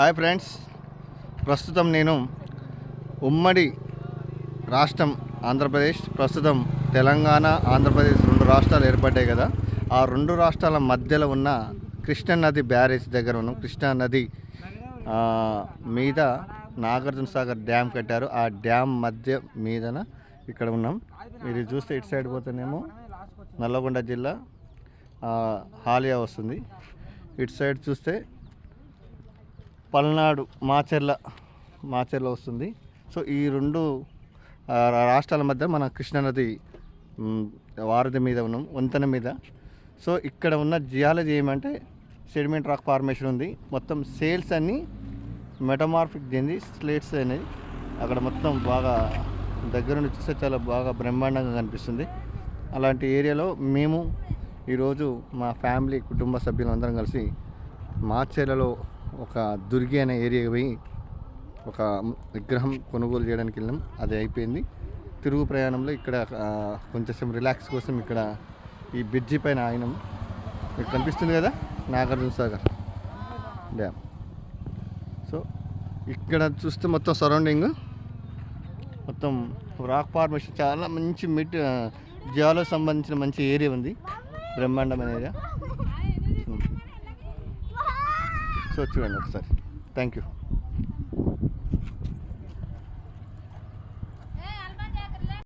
Hi friends. ప్రస్తుతం నేను ఉమ్మడి రాష్ట్రం ఆంధ్రప్రదేశ్ ప్రస్తుతం తెలంగాణ ఆంధ్రప్రదేశ్ రెండు రాష్ట్రాలు ఏర్పడ్డాయి కదా. ఆ రెండు రాష్ట్రాల మధ్యలో ఉన్న కృష్ణా నది బ్యారేజ్ దగ్గర ఉన్నాం. కృష్ణా నది మీద నాగార్జున సాగర్ డ్యామ్ కట్టారు. ఆ డ్యామ్ మధ్య మీదన ఇక్కడ ఉన్నాం. మీరు చూస్తే ఇటు సైడ్ పోతేనేమో నల్లగొండ జిల్లా హాలియా వస్తుంది. ఇటు సైడ్ చూస్తే పల్నాడు మాచెర్ల మాచెర్ల వస్తుంది. సో ఈ రెండు రాష్ట్రాల మధ్య మన కృష్ణానది వారధి మీద ఉన్నాం వంతెన మీద. సో ఇక్కడ ఉన్న జియాలజీ ఏమంటే సెడిమెంట్ రాక్ ఫార్మేషన్ ఉంది. మొత్తం సేల్స్ అన్నీ మెటమార్ఫిక్ చెంది స్లేట్స్ అనేది అక్కడ మొత్తం బాగా దగ్గర నుంచి చూస్తే చాలా బాగా బ్రహ్మాండంగా కనిపిస్తుంది. అలాంటి ఏరియాలో మేము ఈరోజు మా ఫ్యామిలీ కుటుంబ సభ్యులందరం కలిసి మాచేలలో ఒక దుర్గి అనే ఏరియాకి పోయి ఒక విగ్రహం కొనుగోలు చేయడానికి వెళ్ళాం అది అయిపోయింది. తిరుగు ప్రయాణంలో ఇక్కడ కొంచెం రిలాక్స్ కోసం ఇక్కడ ఈ బ్రిడ్జి పైన ఆగినాం. మీకు కనిపిస్తుంది కదా? నాగార్జున సాగర్. డ్యామ్ సో ఇక్కడ చూస్తే మొత్తం సరౌండింగ్ మొత్తం రాక్ ఫార్మేషన్ చాలా మంచి మిట్ జియాలో సంబంధించిన మంచి ఏరియా ఉంది. బ్రహ్మాండమైన ఏరియా సో చూడండి ఒకసారి థ్యాంక్ యూ